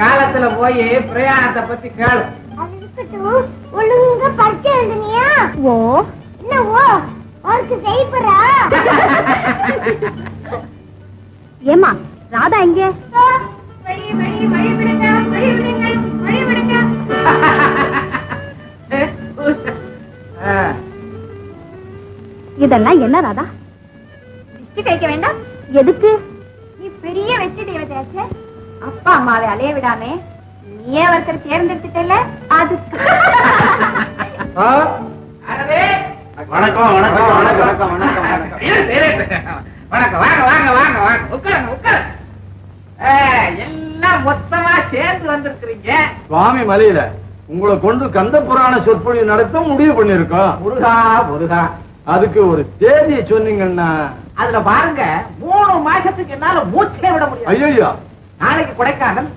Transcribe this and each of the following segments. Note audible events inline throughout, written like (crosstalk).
காலத்துல போய் பிரயாணத்தை பத்தி கேளு. ஒழுங்கா பரிச்சை எழுதுனியா ஓ என்ன ஓ அவருக்கு செய்யப்படுறா (laughs) ஏமா ராதா எங்க? இதெல்லாம் என்ன ராதா? திருஷ்டி கழிக்க வேண்டாம். எதுக்கு? நீ பெரிய வெற்றி தேவதையாச்சே அப்பா அம்மாவை அலைய விடாம. நீயே ஒருத்தர் தேர்ந்தெடுத்துட்டல அதுக்கு. வணக்கம் வணக்கம் வணக்கம் வணக்கம். வணக்கம் வாங்க வாங்க வாங்க வாங்க. உட்காருங்க உட்காருங்க எல்லாம் மொத்தமா சேர்ந்து வந்திருக்கிறீங்க? சுவாமி மலையில உங்களை கொண்டு கந்த புராண சொற்பொழிவு நடத்த முடிவு பண்ணிருக்கோம் முருகா முருகா. அதுக்கு ஒரு தேதியை சொன்னீங்கன்னா அதுல பாருங்க மூணு மாசத்துக்கு என்னால மூச்சே விட முடியும் ஐயோ நாளைக்கு கொடைக்கானல்.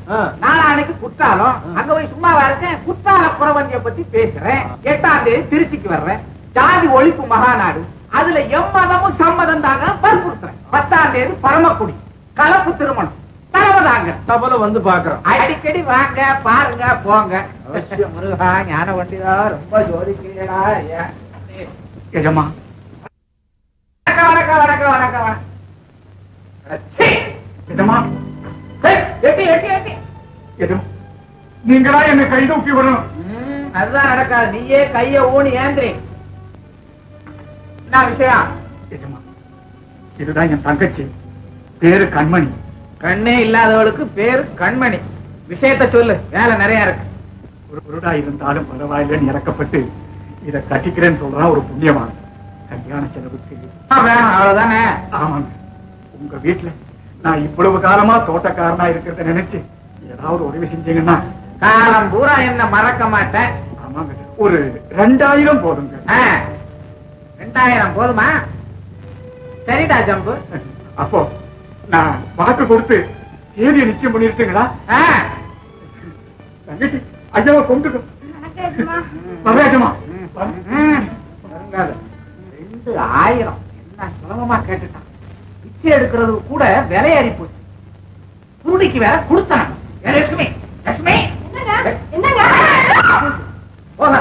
நாளானைக்கு குற்றாலம். அங்க போய் சும்மாவா இருக்கேன் குற்றால புறவந்திய பத்தி பேசுறேன். எட்டாம் தேதி திருச்சிக்கு வர்றேன். ஜாதி ஒழிப்பு மகாநாடு. அதுல எம்மதமும் சம்மதம் தாங்க வற்புறுத்துறேன். பத்தாம் தேதி பரமக்குடி. கலப்பு திருமணம். தலைவதாங்க தபல வந்து பாக்குறோம் அடிக்கடி வாங்க பாருங்க போங்க. முருகா ஞான வண்டிதா ரொம்ப ஜோதிக்கிறா எஜமா. வணக்கம் வணக்கம் வணக்கம் வணக்கம் வணக்கம். நீங்களா என்ன கை தூக்கி விடணும்? அதுதான் நடக்காது. நீயே கைய ஊனி ஏந்திரி. என்ன விஷயம்? இதுதான் என் தங்கச்சி. பேரு கண்மணி. கண்ணே இல்லாதவளுக்கு பேரு கண்மணி. விஷயத்த சொல்லு வேலை நிறைய இருக்கு. ஒரு குருடா இருந்தாலும் பரவாயில்லைன்னு இறக்கப்பட்டு இத கட்டிக்கிறேன்னு சொல்றான் ஒரு புண்ணியவான். கல்யாண செலவுக்கு. அவ்வளவுதானே? ஆமாங்க. உங்க வீட்டுல நான் இவ்வளவு காலமா தோட்டக்காரனா இருக்கிறத நினைச்சு ஏதாவது உதவி செஞ்சீங்கன்னா. காலம் பூரா என்ன மறக்க மாட்டேன். ஆமாங்க. ஒரு ரெண்டாயிரம் போதுங்க. ரெண்டாயிரம் போதுமா? சரிடா ஜம்பு. அப்போ நான் வாக்கு கொடுத்து தேதியை நிச்சயம் பண்ணிருக்கீங்களா தங்கச்சி ஐயாவை கொண்டுக்கோ வரேஜமா ம், வருங்காது. ரெண்டு ஆயிரம். என்ன சுலபமா கேட்டுட்டான். பிச்சை எடுக்கிறது கூட விலையேறி போச்சு. குருடிக்கு வேற கொடுத்தான். ஏ, லட்சுமி. லட்சுமி என்னங்க போக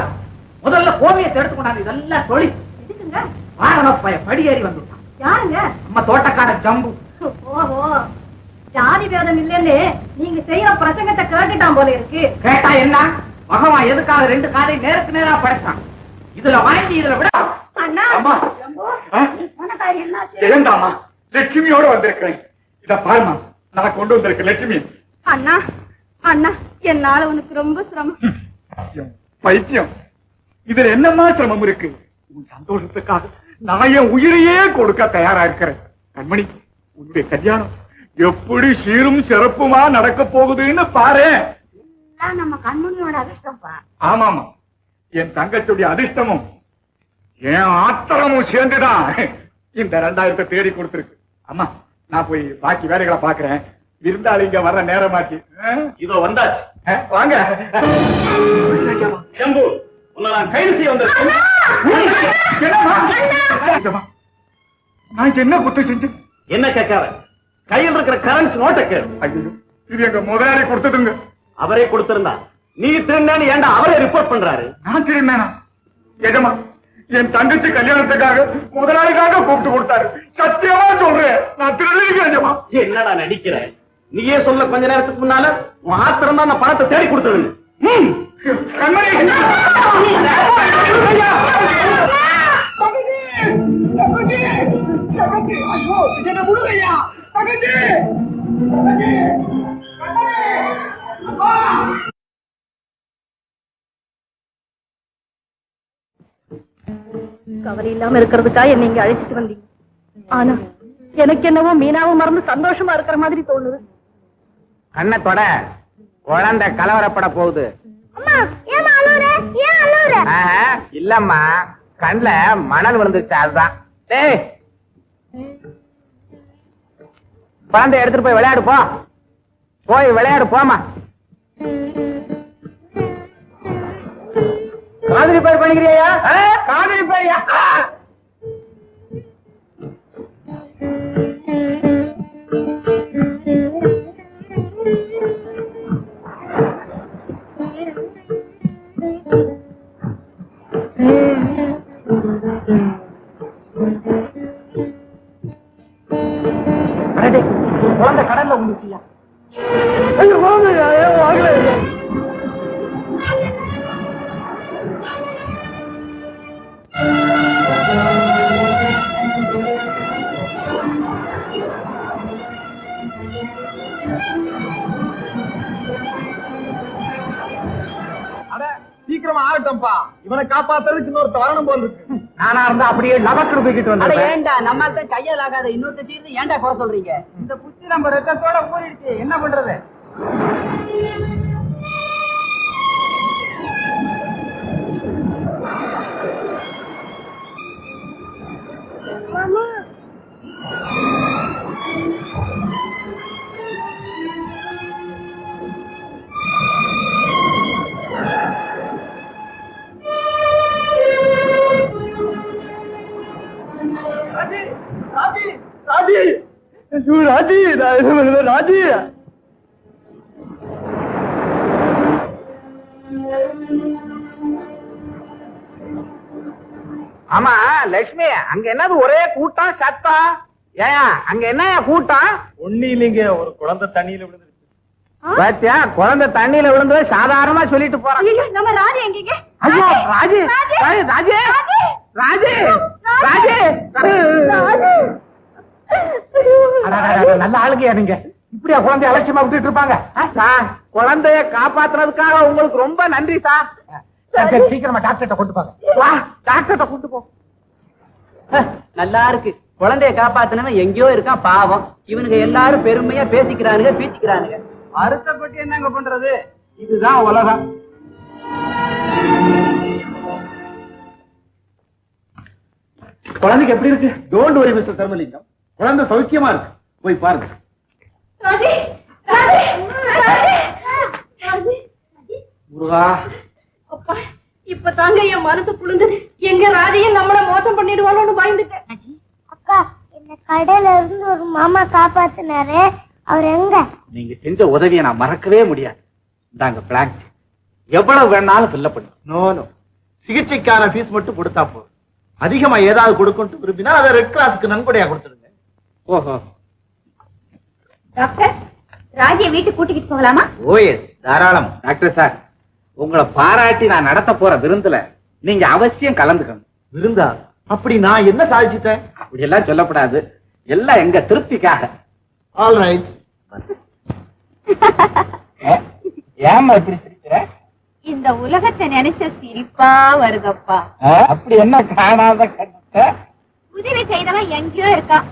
முதல்ல கோமியத்தை எடுத்து கொண்டாந்து இதெல்லாம் தொழில். எதுக்குங்க? வானவ பய படியேறி வந்துட்டான். யாருங்க? நம்ம தோட்டக்கார ஜம்பு. ஓஹோ. ஜாதி பேதம் இல்லைன்னு நீங்க செய்யற பிரசங்கத்தை கேட்டுட்டான் போல இருக்கு. கேட்டா என்ன? பகவான் எதுக்காக ரெண்டு காலை நேருக்கு நேரா படைச்சான்? இதுல வாங்கி இதுல விட அண்ணா லட்சுமியோட வந்திருக்கிறேன். இத பாருமா நான் கொண்டு வந்திருக்கேன் லட்சுமி. அண்ணா அண்ணா என்னால உனக்கு ரொம்ப சிரமம். பைத்தியம். இதுல என்னமா சிரமம் இருக்கு? உன் சந்தோஷத்துக்காக நான் என் உயிரையே கொடுக்க தயாரா இருக்கிறேன். கண்மணி உன்னுடைய கல்யாணம் எப்படி சீரும் சிறப்புமா நடக்க போகுதுன்னு பாரு. எல்லாம் நம்ம கண்மணியோட அதிர்ஷ்டம்ப்பா ஆமாமா. என் தங்கச்சுடைய அதிர்ஷ்டமும் என் ஆத்திரமும் சேர்ந்துதான் இந்த ரெண்டாயிரத்தை தேடி கொடுத்திருக்கு. அம்மா நான் போய் பாக்கி வேலைகளை பாக்குறேன். விருந்தாளிங்க வர்ற நேரமாச்சு? இதோ வந்தாச்சு. வாங்க. செம்பு உன்னை நான் கைது செய்ய வந்திருக்கேன்? நான் என்ன குத்தம் செஞ்சேன்? என்ன கேட்காத கையில் இருக்கிற கரன்சி நோட்டை கேளு ஐயோ இது எங்க முதலாளி கொடுத்ததுங்க அவரே கொடுத்திருந்தா நீ திருந்தான்னு ஏன்டா அவரே ரிப்போர்ட் பண்றாரு நான் திருந்தேனா எஜமா என் தங்கச்சி கல்யாணத்துக்காக முதலாளிக்காக கூப்பிட்டு கொடுத்தாரு சத்தியமா சொல்றேன் நான் திருடுறேன் எஜமா என்னடா நடிக்கிற நீயே சொல்ல கொஞ்ச நேரத்துக்கு முன்னால உன் ஆத்திரம் தான் பணத்தை தேடி கொடுத்தது ம் கண்மணி கவலை இல்லாம இருக்கிறதுக்கா என்ன இங்க அழைச்சிட்டு வந்தீங்க. ஆனா எனக்கு என்னவோ மீனாவும் மறந்து சந்தோஷமா இருக்கிற மாதிரி தோணுது. கண்ணத்தோட குழந்தை கலவரப்பட போகுது. இல்லம்மா. கண்ல மணல் விழுந்துச்சு அதுதான். டேய். குழந்தை எடுத்துட்டு போய் விளையாடு போ. போய் விளையாடு போமா காதலி ரிப்பேர் பண்ணிக்கிறியா? காதலி ரிப்பேரியா இவனை காப்பாத்துறதுக்கு இன்னொருத்த வரணும் போல இருக்கு. நானா இருந்தா அப்படியே லபக்கு போய்கிட்டு அட வந்தேன் ஏன்டா நம்ம கையால் ஆகாத இன்னொருத்த தீர்ந்து ஏன்டா குறை சொல்றீங்க? இந்த குச்சி நம்ம ரத்தத்தோட ஊறிடுச்சு. என்ன பண்றது? ராஜி ராஜி? ஆமா லட்சுமி அங்க என்னது ஒரே கூட்டம் சத்தம்? ஏயா அங்க என்ன கூட்டம்? ஒண்ணு இல்லைங்க ஒரு குழந்தை தண்ணியில விழுந்துருச்சு. பாத்தியா குழந்தை தண்ணியில விழுந்தத சாதாரணமா சொல்லிட்டு போறான். நம்ம ராஜி ஐயோ ராஜி ராஜி ராஜி. ராஜி. நல்ல ஆளுங்கயா நீங்க. இப்படியா குழந்தைய அலட்சியமா விட்டுட்டு இருப்பாங்க? சார் குழந்தைய காப்பாத்துறதுக்காக உங்களுக்கு ரொம்ப நன்றி சார் சீக்கிரமா டாக்டர்கிட்ட கொண்டு போங்க. டாக்டர்கிட்ட கொண்டு போ. நல்லா இருக்கு. குழந்தைய காப்பாத்தினவன் எங்கேயோ இருக்கான் பாவம். இவனுங்க எல்லாரும் பெருமையா பேசிக்கிறானுங்க பீச்சிக்கிறானுங்க வருத்தப்பட்டு என்னங்க பண்றது? இதுதான் உலகம். குழந்தைக்கு எப்படி இருக்கு? டோன்ட் வரி மிஸ்டர் தர்மலிங்கம் குழந்தை சௌக்கியமா இருக்கு. போய் பாருங்க. ராஜி ராஜி ராஜி ராஜி. முருகா. அப்பா இப்ப தாங்க என் மனசு குளிர்ந்தது. எங்க ராஜையை நம்மள மோசம் பண்ணிடுவானோன்னு பயந்துட்டேன். அக்கா என்ன கடையில இருந்து ஒரு மாமா காப்பாத்தினாரு. அவர் எங்க? நீங்க செஞ்ச உதவியை நான் மறக்கவே முடியாது. இந்தாங்க பிளாங்க் எவ்வளவு வேணாலும் ஃபில்ல பண்ணு. நோ நோ சிகிச்சைக்கான ஃபீஸ் மட்டும் கொடுத்தா போதும். அதிகமா ஏதாவது கொடுக்கணும் விரும்பினா அதை ரெட் கிராஸ்க்கு நன்கொடையா கொடுத்துருங்க ஓஹோ. டாக்டர் ராஜியை வீட்டுக்கு கூட்டிக்கிட்டு போகலாமா? ஓஎஸ் தாராளம். டாக்டர் சார் உங்களை பாராட்டி நான் நடத்த போற விருந்துல நீங்க அவசியம் கலந்துக்கணும். விருந்தா? அப்படி நான் என்ன சாதிச்சிட்டேன்? அப்படி எல்லாம் சொல்லப்படாது. எல்லாம் எங்க திருப்திக்காக. ஆல் ரைட் ஏமா இப்படி சிரிக்கிற? இந்த உலகத்தை நினைச்ச சிரிப்பா வருதப்பா. அப்படி என்ன காணாத கண்ட உதவி செய்தவன் எங்கேயோ இருக்கான்.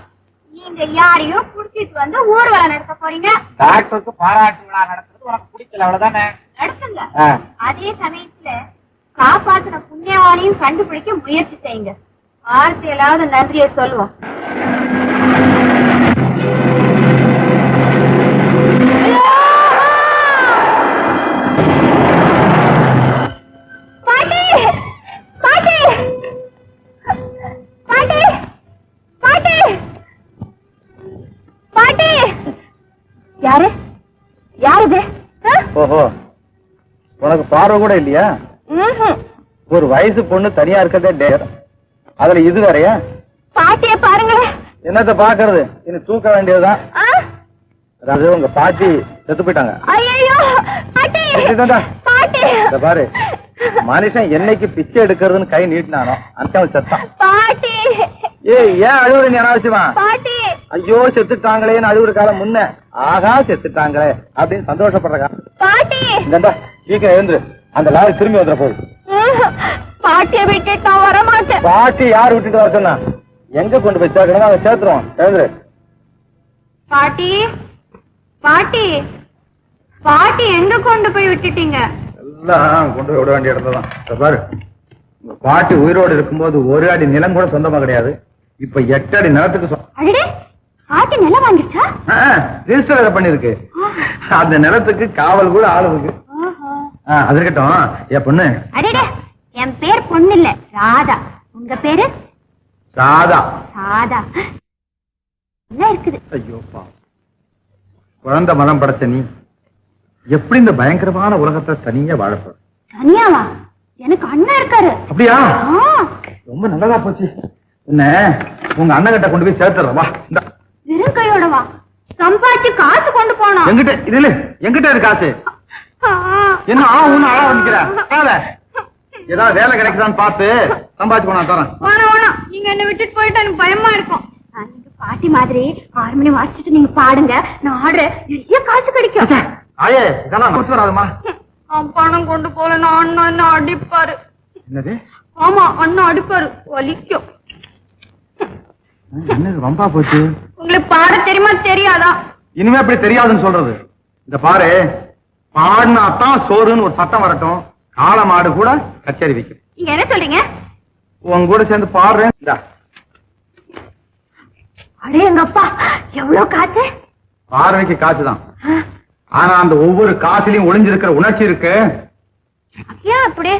நீங்க யாரையோ புடிச்சிட்டு வந்து ஊர்வலம் நடத்த போறீங்க. டாக்டருக்கு பாராட்டு விழா நடத்துறது உனக்கு பிடிக்கல அவ்வளவுதானே? நடத்துங்க. அதே சமயத்துல காப்பாத்தின புண்ணியவானையும் கண்டுபிடிக்க முயற்சி செய்யுங்க. வார்த்தையிலாவது நன்றியை சொல்லுவோம். பார்வை கூட இல்லையா. ஒரு வயசு பொண்ணு தனியா இருக்கதே டேர். அதுல இது வேறயா? பாட்டிய பாருங்களேன் என்னத்த பாக்குறது இனி தூக்க வேண்டியதுதான்? அதாவது உங்க பாட்டி செத்து போயிட்டாங்க. பாரு. மனுஷன் என்னைக்கு பிச்சை எடுக்கிறதுன்னு கை நீட்டினானோ அந்த செத்தான். பாட்டி. ஏய் ஏன் அழுவுற நீ அனாவசியமா? பாட்டி. ஐயோ செத்துட்டாங்களேன்னு அழுவுற காலம் முன்ன. ஆகா செத்துட்டாங்களே அப்படின்னு சந்தோஷப்படுற காலம். பாட்டி! இந்தா சீக்கிரம் எழுந்துரு. அந்த லாரி திரும்பி வந்துட போகுது. பாட்டிய விட்டுட்டு நான் வரமாட்டேன். பாட்டி யார் விட்டுட்டு வர சொன்னா? எங்க கொண்டு போய் சேர்க்கணும் அதை சேர்த்துருவோம். எழுந்துரு. பாட்டி பாட்டி பாட்டி எங்க கொண்டு போய் விட்டுட்டீங்க? எல்லாம் கொண்டு போய் விட வேண்டிய இடத்துல தான் பாரு. உங்க பாட்டி உயிரோடு இருக்கும்போது ஒரு அடி நிலம் கூட சொந்தமா கிடையாது. இப்ப எட்டு அடி நிலத்துக்கு பாட்டி நிலம் வாங்கிடுச்சா ஆ, ரிஜிஸ்டர் வேற பண்ணிருக்கு அந்த நிலத்துக்கு காவல் கூட ஆளு இருக்கு. அது இருக்கட்டும். ஏ பொண்ணு. அடடே என் பேர் பொண்ணு இல்ல ராதா. உங்க பேரு? சாதா ராதா. என்ன இருக்குது. ஐயோப்பா குழந்தை மனம் படைச்ச நீ. எப்படி இந்த பயங்கரமான உலகத்தை தனியா வாழப்போற தனியாவா? எனக்கு அண்ணன் இருக்காரு. அப்படியா? ரொம்ப நல்லதா போச்சு. என்ன? உங்க அண்ணன் கிட்ட கொண்டு போய் சேர்த்துறேன் வா இந்த. வெறும் கையோட வா. சம்பாதிச்சு காசு கொண்டு போனோம் எங்கிட்ட இது இல்ல எங்கிட்ட இருக்கு காசு. என்ன ஆ ஒண்ணு ஆளா வந்துக்கிற வேலை ஏதாவது வேலை கிடைக்குதான்னு பார்த்து சம்பாதிச்சு போனா தரேன். வேணாம் வேணாம் நீங்க என்ன விட்டுட்டு போயிட்டு எனக்கு பயமா இருக்கும். பாட்டி மாதிரி ஆறு மணி வாசிச்சுட்டு நீங்க பாடுங்க. நான் ஆடுறேன். நிறைய காசு கிடைக்கும். ஆயே இதெல்லாம் கொடுத்து வராதுமா? அவன் பணம் கொண்டு போல நான் அண்ணா என்ன அடிப்பாரு? என்னது? ஆமா அண்ணா அடிப்பாரு. வலிக்கும். என்னது வம்பா போச்சு? உங்களுக்கு பாட தெரியுமா? தெரியாதா? இனிமே அப்படி தெரியாதுன்னு சொல்றது. இந்த பாரு பாடினாத்தான் சோறுன்னு ஒரு சட்டம் வரட்டும். காளை மாடு கூட கச்சேரி வைக்கும். நீங்க என்ன சொல்றீங்க? உன் கூட சேர்ந்து பாடுறேன். இந்தா, அடே எங்க அப்பா எவ்வளவு காசு? பார்வைக்கு காசுதான் ஆனா அந்த ஒவ்வொரு காசுலயும் ஒளிஞ்சிருக்கிற உணர்ச்சி இருக்கு. ஏன் அப்படி?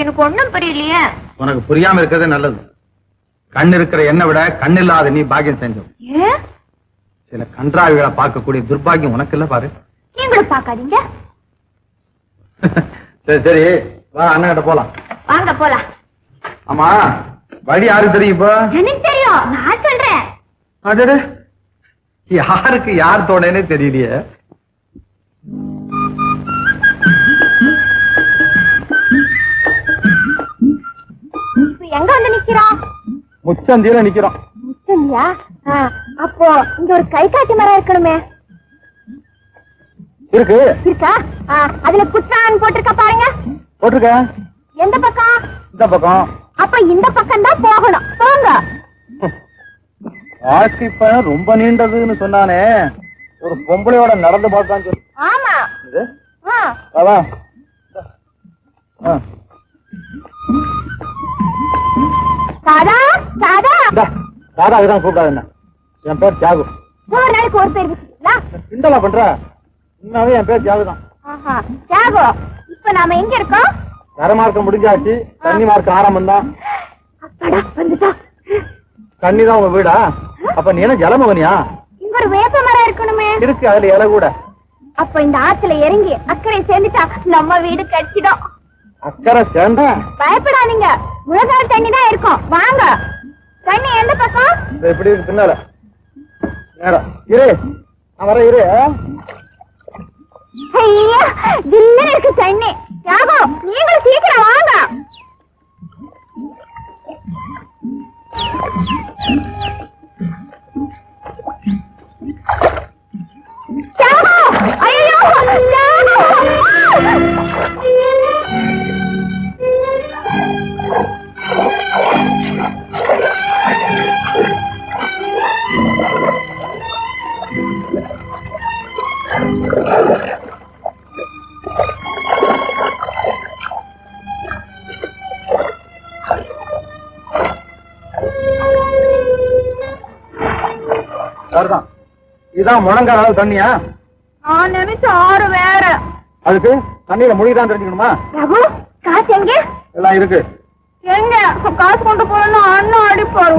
எனக்கு ஒண்ணும் புரியலையே. உனக்கு புரியாம இருக்கிறது நல்லது. கண் இருக்கிற என்னை விட கண் இல்லாத நீ பாக்கியம் செஞ்சோம். சில கன்றாவிகளை பார்க்கக்கூடிய துர்பாக்கியம் உனக்கு இல்ல பாரு. நீங்களும் பாக்காதீங்க (laughs) சரி சரி. வா அண்ணன் கிட்ட போலாம். வாங்க போலாம். ஆமா வழி யாருக்கு தெரியும் இப்போ? எனக்கு தெரியும். நான் சொல்றேன். அடடே, யாருக்கு யார் தோணேன்னு தெரியலையே. எங்க வந்து நிக்கிறோம்? முச்சந்தியில நிக்கிறோம் முத்தல்லையா அப்போ இங்க ஒரு கை காட்டி மரம் இருக்கணுமே. இருக்கு. இருக்கா? அதுல குற்றான் போட்டிருக்கா பாருங்க. போட்டிருக்க? எந்த பக்கம்? இந்த பக்கம். அப்ப இந்த பக்கம் தான் போகணும். போங்க. வாழ்க்கை பயணம் ரொம்ப நீண்டதுன்னு சொன்னானே. ஒரு பொம்பளையோட நடந்து பார்க்கான்னு சொல்லி ஆமா. இது? ஆ. ஆ, இதான் கூப்பிடாது என்ன? என் பேர் தியாகு. ஒரு நாளைக்கு ஒரு பேர். வச்சுக்கீங்களா கிண்டலா பண்ற? உண்மையாவே என் பேர் தியாகு தான் தியாகோ இப்ப நாம எங்க இருக்கோம்? கரை மார்க்கம் முடிஞ்சாச்சு. தண்ணி மார்க்கம் ஆரம்பம் தான். தண்ணி தான் உங்க வீடா? அப்ப நீ என்ன ஜலமகனியா இங்க ஒரு வேப்ப மரம் இருக்கணுமே. இருக்கு அதுல இலை கூட. அப்ப இந்த ஆத்துல இறங்கி அக்கறை சேர்ந்துட்டா நம்ம வீடு கட்டிடும். அக்கறை சேர்ந்த? பயப்படாதீங்க. முழங்கால் தண்ணி தான் இருக்கும். வாங்க. தண்ணி எந்த பக்கம்? இந்த இப்படி இருக்கு பின்னால. இரு. நான் வர இரு. ஐயா தில்ல இருக்கு தண்ணி. தியாகோ நீங்களும் சீக்கிரம் வாங்க. தியாகோ ஐயோ சரிதான் இதான் முழங்கால் அளவு தண்ணியா? நான் நினைச்ச ஆறு வேற. அதுக்கு தண்ணியில மொழிதான் தெரிஞ்சுக்கணுமா? ரகு காசு எங்க? எல்லாம் இருக்கு. எங்க? காசு கொண்டு போகணும் அண்ணன் அடிப்பாரு.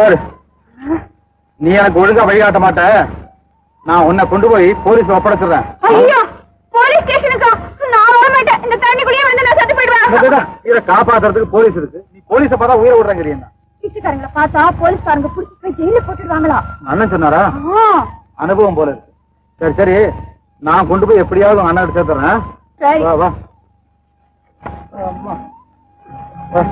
பாரு. நீ எனக்கு ஒழுங்கா வழிகாட்ட மாட்ட. நான் உன்னை கொண்டு போய் போலீஸ் ஒப்படைச்சிடுறேன். ஐயோ போலீஸ் ஸ்டேஷனுக்கா? நான் வர மாட்டேன். இந்த தண்ணிக்குள்ளேயே வந்து நான் செத்து போயிடுவேன். இதை காப்பாத்துறதுக்கு போலீஸ் இருக்கு. நீ போலீஸ பார்த்தா உயிரை விடுறேங்கிறியா பிச்சைக்காரங்களை பார்த்தா போலீஸ்காரங்க புடிச்சு போய் ஜெயில போட்டுடுவாங்களா? அண்ணன் சொன்னாரா? அனுபவம் போல இருக்கு. சரி சரி. நான் கொண்டு போய் எப்படியாவது அண்ணன் சேர்த்துறேன். சரி. வா வா. அம்மா. வா.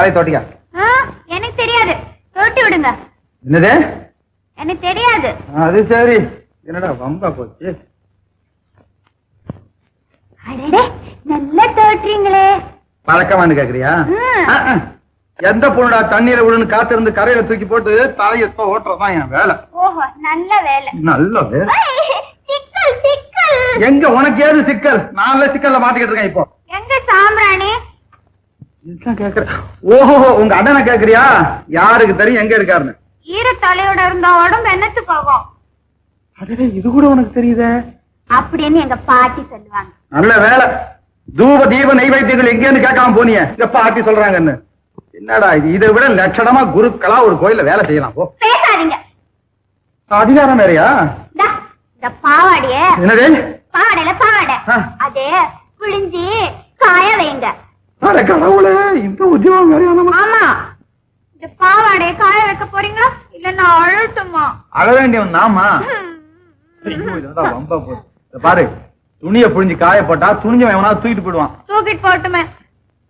தலை தோட்டியா எனக்கு தெரியாது. தொட்டி விடுங்க. என்னது? எனக்கு தெரியாது. அது சரி. என்னடா வம்பா போச்சு? அடடே நல்லா கேக்குறியா. எந்த பொண்ணுடா தண்ணீரை விழுன்னு காத்திருந்து கரையில தூக்கி போட்டு தலையை ஓட்டுறதுதான் என் வேலை? ஓஹோ நல்ல வேலை. நல்ல வேலை. சிக்கல் சிக்கல். எங்க உனக்கு ஏது சிக்கல்? நான்ல சிக்கல்ல மாட்டிக்கிட்டு இருக்கேன் இப்போ. எங்க சாம்பிராணி? ஓஹோ உங்க அண்ணனை கேக்குறியா? யாருக்கு தெரியும் எங்க இருக்காருன்னு? ஈர தலையோட இருந்த உடம்பு என்னத்து போகும் அடடே இது கூட உனக்கு தெரியுதே. அப்படின்னு எங்க பாட்டி சொல்லுவாங்க. நல்ல வேலை. தூப தீப நைவேத்தியங்கள் எங்கேன்னு கேட்காம போனியே. பாட்டி சொல்றாங்கன்னு. என்னடா இது? இதை விட லட்சணமா குருக்களா ஒரு கோயில்ல வேலை செய்யலாம். போ. பேசாதீங்க. அதிகாரம் வேறையா? இந்தா, பாவாடைய. என்னது? பாவாடையில பாவாடை. அதே புழிஞ்சி காய வைங்க. அட கடவுளே இந்த உத்தியோகம் வேறையா ஆமா இந்த பாவாடைய காய வைக்க போறீங்களா? இல்ல நான் அழட்டுமா? அழ வேண்டியவன் நாமா. வம்பா போகுது. இத பாரு துணியை புழிஞ்சு காய போட்டா துணிஞ்சவன் எவனாவது தூக்கிட்டு போயிடுவான். தூக்கிட்டு போட்டுமே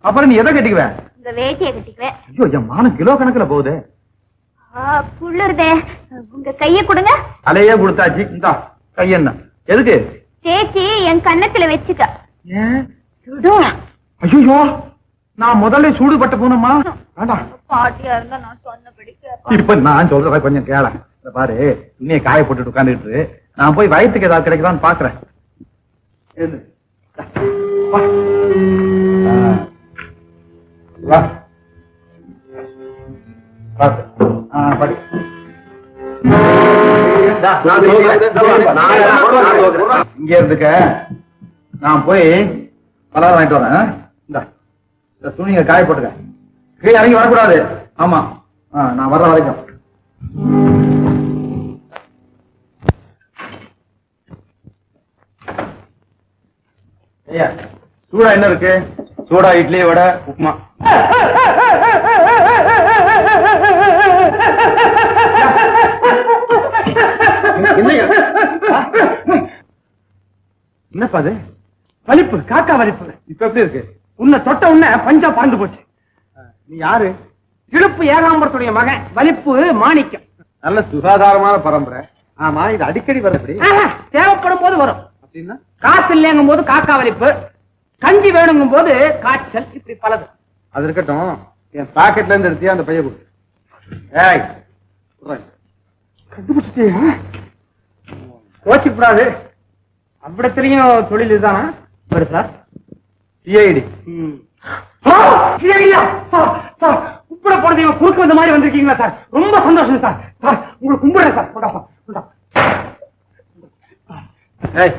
அப்புறம் நீ எதை கட்டிக்குவேன் இந்த வேட்டியை கட்டிக்குவேன் ஐயோ என் மானம் கிலோ கணக்குல போகுது. புல்லுறதே உங்க கைய கொடுங்க. அலையே கொடுத்தாச்சு. இந்தா கையென்ன எதுக்கு? தேய்ச்சி என் கன்னத்துல வச்சுக்க. சுடும் ஐயோ நான் முதல்ல சூடுபட்ட போனோமா வேண்டாம். பாட்டியா இருந்தா நான் சொன்னபடி. இப்ப நான் சொல்றத கொஞ்சம் கேள. இந்த பாரு துணியை காய போட்டுட்டு உட்காந்துட்டு. நான் போய் வயிற்றுக்கு ஏதாவது கிடைக்குதான்னு பாக்குறேன். இங்க இருந்துக்க. நான் போய் பலகாரம் வாங்கிட்டு வரேன்? இந்தா. இந்த துணியை காய போட்டுக்க கீழே இறங்கி வரக்கூடாது. ஆமா. நான் வர்ற வரைக்கும். ஐயா சூடா என்ன இருக்கு? சூடா இட்லி வடை உப்புமா. என்னப்பா அது? வலிப்பு காக்கா வலிப்பு. இப்ப எப்படி இருக்கு? உன்னை தொட்ட உடனே பஞ்சா பறந்து போச்சு. நீ யாரு? இழுப்பு ஏகாம்பரத்துடைய மகன் வலிப்பு மாணிக்கம். நல்ல சுகாதாரமான பரம்பரை. ஆமா இது அடிக்கடி ஆஹா, தேவைப்படும் போது வரும். அப்படின்னா? காசு இல்லைங்கும் போது காக்கா வலிப்பு கஞ்சி வேணுங்கும் போது காய்ச்சல் இப்படி பலது. அது இருக்கட்டும். என் பாக்கெட்ல இருந்து எடுத்தியா அந்த பைய கொடு ஏய் கண்டுபிடிச்சிட்டியா? கோச்சிக்கூடாது அவ்விடத்திலையும் தொழில் இதுதானா? வருதா சிஐடி உப்புட போனது இவன் குறுக்கு வந்த மாதிரி வந்திருக்கீங்களா சார்? ரொம்ப சந்தோஷம் சார். சார் உங்களுக்கு கும்பிடுறேன் சார். கொண்டா, கொண்டா. ஏய்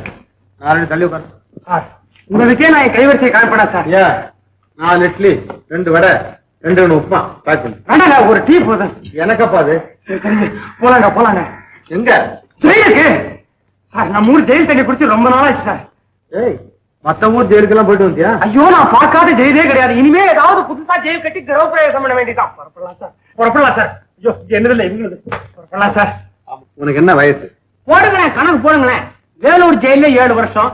நாலு தள்ளி உட்காரு சார் உங்களுக்கே நான் என் கைவரிசையை காணப்படா சார்? ஏன் நாலு இட்லி ரெண்டு வடை ரெண்டு ரெண்டு உப்புமா. பேக் பண்ணு ஒரு டீ போதும். எனக்கப்பா அது? சரி, சரி, போலாங்க போலாங்க. எங்க? ஜெயிலுக்கு. சார் நம்ம ஊர் ஜெயில் தண்ணி குடிச்சு ரொம்ப நாளாச்சு சார். ஏய் மத்த ஊர் ஜெயிலுக்கெல்லாம் போயிட்டு வந்தியா? ஐயோ நான் பார்க்காத ஜெயிலே கிடையாது. இனிமே ஏதாவது புதுசா ஜெயில் கட்டி கிரகப்பிரவேசம் பண்ண வேண்டியதான் புறப்படலாம் சார். புறப்படலாம் சார். ஐயோ என்னதில்ல இவங்களது. புறப்படலாம் சார். உனக்கு என்ன வயசு? போடுங்களேன் கணக்கு போடுங்களேன். வேலூர் ஜெயில ஏழு வருஷம்.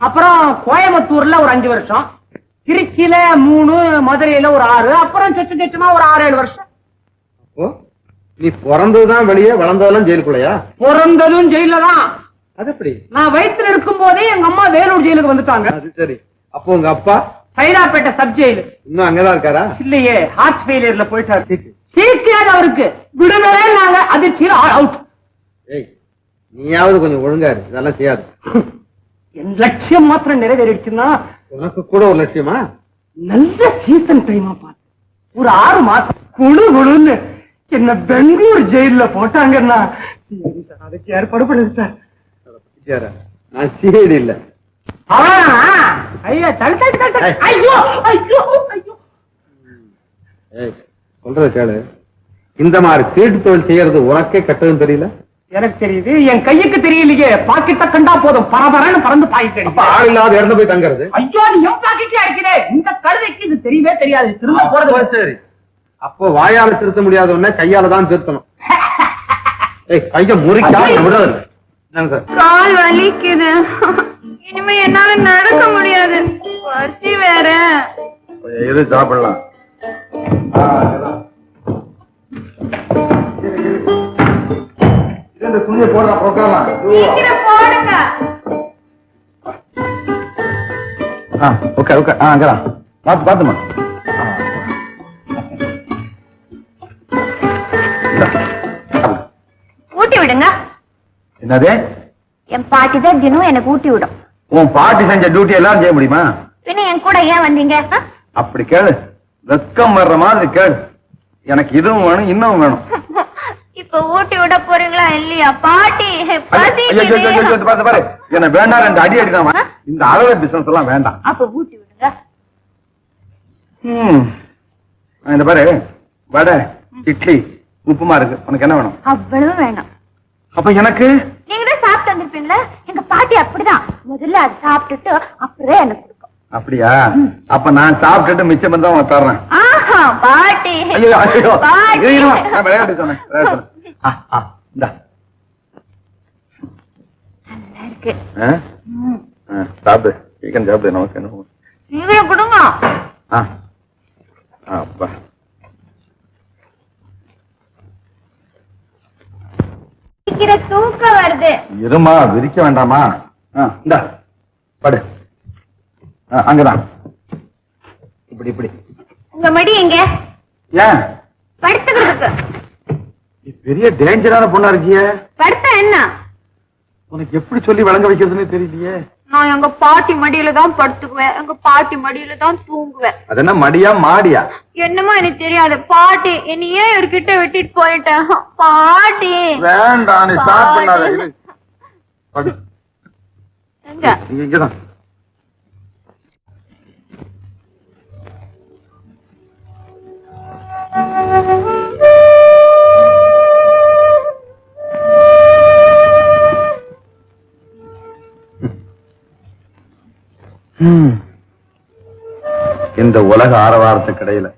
அப்புறம் கோயம்புத்தூர்ல ஒரு அஞ்சு வருஷம். திருச்சியில மூணு மதுரையில ஒரு ஆறு. அப்புறம் சொச்சு சொச்சமா ஒரு ஆறு ஏழு வருஷம். நீ பிறந்ததுதான் வெளியே வளர்ந்ததெல்லாம் ஜெயிலுக்குள்ளயா? பிறந்ததும் ஜெயில தான். அது எப்படி நான் வயித்துல இருக்கும் போதே எங்க அம்மா வேலூர் ஜெயிலுக்கு வந்துட்டாங்க. அது சரி. அப்போ உங்க அப்பா? Saidapet sub jail. இன்னும் அங்கதான் இருக்காரா? இல்லையே ஹார்ட் ஃபெயிலியர்ல போயிட்டாரு. சீக்கிரம் அவருக்கு. விடுதலை நாங்க அதிர்ச்சியில் அவுட் ஏய் நீயாவது கொஞ்சம் ஒழுங்கா இரு. இதெல்லாம் செய்யாது. என் லட்சியம் மாத்திரம் நிறைவேறிடுச்சுன்னா உனக்கு கூட ஒரு லட்சியமா? நல்ல சீசன் டைமா பார்த்து ஒரு ஆறு மாசம் குழு குழுன்னு என்ன பெங்களூர் ஜெயில்ல போட்டாங்கன்னா அதுக்கு ஏற்பாடு சேர. நான் சிஐடி இல்ல. சொல்றது கேளு. இந்த மாதிரி திருட்டு தொழில் செய்யறது உனக்கே கட்டதும் தெரியல? எனக்கு தெரியுது என் கையுக்கு தெரியலையே. பாக்கெட்ட கண்டா போதும். பரபரன்னு பறந்து பாயிட்டு ஆள் இல்லாத இறந்து போய் தங்குறது? ஐயோ நீ என் பாக்கெட்டே அடிக்கிறே. இந்த கழுதைக்கு இது தெரியவே தெரியாது. திரும்ப போறது சரி. அப்போ வாயால திருத்த முடியாத உடனே கையால தான் திருத்தணும். (laughs) ஏய் கைய முறிக்காம விடாது. கால் வலிக்குது. இனிமே என்னால நடக்க முடியாது. பசி வேற. எது சாப்பிடலாம். இந்த துணியை போடுறான் உட்காரலாம் போடுங்க. ஆ ஓகே ஓகே. ஆ அங்கதான் பார்த்து பார்த்துமா என்னது? என் பாட்டி தான் தினம் எனக்கு ஊட்டி விடும். உன் பாட்டி செஞ்ச டியூட்டி எல்லாரும் செய்ய முடியுமா? பின்ன என் கூட ஏன் வந்தீங்க? அப்படி கேளு. வெக்கம் வர்ற மாதிரி கேளு. எனக்கு இதுவும் வேணும் இன்னும் வேணும். இப்ப ஊட்டி விட போறீங்களா இல்லையா பாட்டி? பாரு. என்ன வேண்டாம் ரெண்டு அடி அடிக்காம இந்த அளவு பிசினஸ் எல்லாம் வேண்டாம். அப்ப ஊட்டி விடுங்க. இந்த பாரு. வடை இட்லி உப்புமா இருக்கு. உனக்கு என்ன வேணும்? அவ்வளவு வேணும். அப்ப எனக்கு? சாப்பிட்டு வந்திருப்பீங்களா எங்க பாட்டி அப்படிதான். முதல்ல அது சாப்பிட்டுட்டு அப்புறம் எனக்கு அப்படியா? அப்ப நான் சாப்பிட்டுட்டு மிச்சம் தான் உனக்கு தர்றேன். ஆஹா பாட்டி. விளையாட்டு சொன்னேன் சாப்பிடு. சீக்கிரம் சாப்பிடு நமக்கு என்ன கொடுங்க. ஆ. அப்பா. சீக்கிர தூக்கம் வருது. இருமா விரிக்க வேண்டாமா? இந்தா படு. அங்கதான். இப்படி இப்படி. உங்க மடி எங்க? ஏன்? படுத்துக்கிறதுக்கு பெரிய டேஞ்சரான பொண்ணா இருக்கியே. படுத்தா என்ன? உனக்கு எப்படி சொல்லி விளங்க வைக்கிறதுன்னு தெரியலையே. நான் எங்க பாட்டி மடியில தான் படுத்துக்குவேன். எங்க பாட்டி மடியில தான் தூங்குவேன். அது என்ன மடியா மாடியா? என்னமோ எனக்கு தெரியாது. பாட்டி என்னை ஏன் இவர்கிட்ட விட்டுட்டு போயிட்டேன் பாட்டி. வேண்டாம் நீ ஸ்டார்ட் பண்ணாத எங்க? இங்கதான். இந்த உலக ஆரவாரத்துக்கு இடையில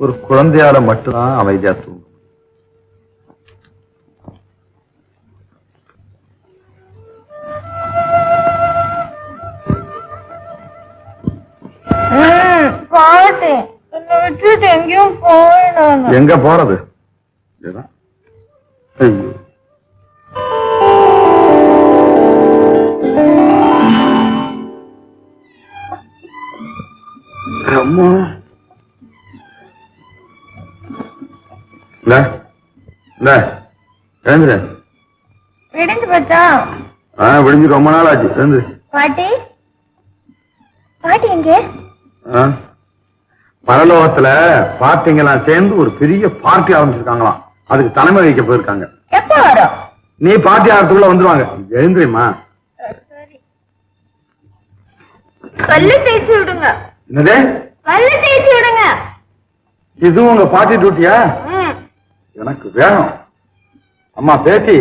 ஒரு குழந்தையால மட்டும்தான் அமைதியா தூங்கும் எங்க போறது? அம்மா விடுஞ்சு போச்சா? ஆ விடிஞ்சு ரொம்ப நாள் ஆச்சு எழுந்துரு. பாட்டி? பாட்டி எங்க? ஆ? பரலோகத்துல பார்ட்டிங்கெல்லாம் சேர்ந்து ஒரு பெரிய பார்ட்டி ஆரம்பிச்சிருக்காங்களாம். அதுக்கு தலைமை வைக்க போயிருக்காங்க. எப்ப வரும்? நீ பார்ட்டி ஆகிறதுக்குள்ள வந்துருவாங்க. எழுந்துருமா? பல்லு தேய்ச்சி விடுங்க. என்னது? பல்லு தேய்ச்சி விடுங்க. இதுவும் உங்க பார்ட்டி டியூட்டியா. எனக்கு வேணும். அம்மா பேட்டி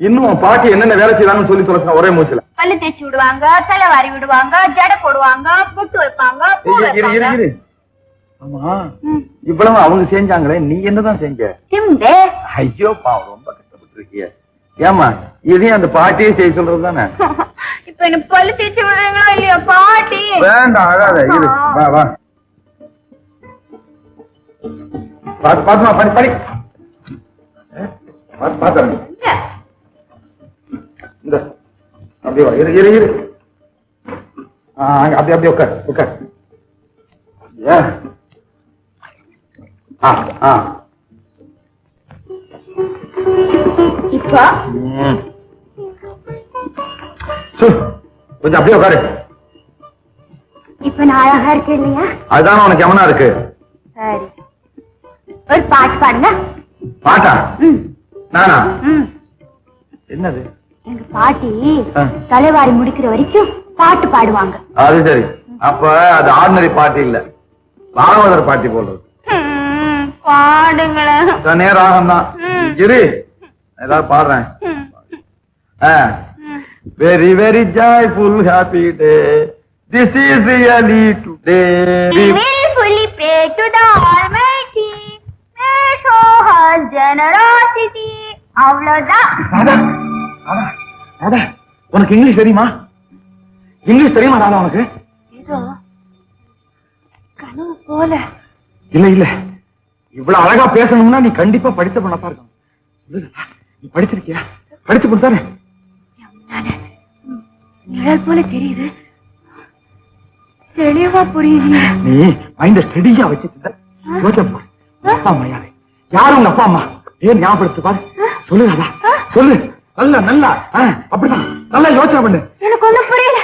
இன்னும் பாட்டி என்னென்ன வேலை செய்வாங்கன்னு சொல்லி சொல்லுங்க ஒரே மூச்சுல பல்லு தேய்ச்சி விடுவாங்க தலை வாரி விடுவாங்க ஜடை போடுவாங்க பொட்டு வைப்பாங்க இரு, இரு, இரு. ஆமா இவ்வளவு அவங்க செஞ்சாங்களே நீ என்னதான் செஞ்ச? ஐயோ பாவம் ரொம்ப கஷ்டப்பட்டு இருக்கிய ஏமா இதையும் அந்த பாட்டியே செய்ய சொல்றது தானே? (laughs) இப்ப என்ன பல்லு தேய்ச்சி விடுறீங்களா இல்லையா பாட்டி? வேண்டாம் அழாத இரு. வா வா. பாத்து பாத்துமா படி படி. பாத்து பாத்து. இந்த. அப்படியே வா இரு இரு இரு. அப்படியே அப்படியே உட்கார் உட்கார். ஆ ஆ. இப்போ? கொஞ்சம் அப்படியே உட்காரு. இப்ப நான் அழகா இருக்கேன் இல்லையா? அதுதானே உனக்கு எவனா இருக்கு? சரி. ஒரு பாட்டு பாடுங்க. பாட்டா? நானா? என்னது? எங்க பாட்டி. தலைவாரி முடிக்கிற வரைக்கும் பாட்டு பாடுவாங்க. அது சரி. அப்ப அது ஆர்டினரி பாட்டி இல்ல. பாகவதர் பாட்டி போடுறது. பாடுங்களேன். தனே ராகம் தான். இரு. ஏதாவது பாடுறேன். Very very joyful happy day this is really today generosity. அவ்வளவுதான். உனக்கு இங்கிலீஷ் தெரியுமா? இங்கிலீஷ் தெரியுமா ராதா உனக்கு? ஏதோ கனவு போல. இல்ல இல்ல. இவ்வளவு அழகா பேசணும்னா நீ கண்டிப்பா படித்த பண்ணப்பா ராதா, நீ படிச்சிருக்கியா? படிச்சு கொடுத்தாரு. நிழல் போல தெரியுது. தெளிவா புரியுது. நீ மைண்ட ஸ்டெடியா வச்சுட்டு யோசனை போடு அப்பா அம்மா யாரு? யாரு உங்க அப்பா அம்மா? ஏன் ஞாபகத்து பாரு. சொல்லுறாதா சொல்லு. நல்ல நல்லா. அப்படிதான். நல்லா யோசனை பண்ணு. எனக்கு ஒண்ணும் புரியல.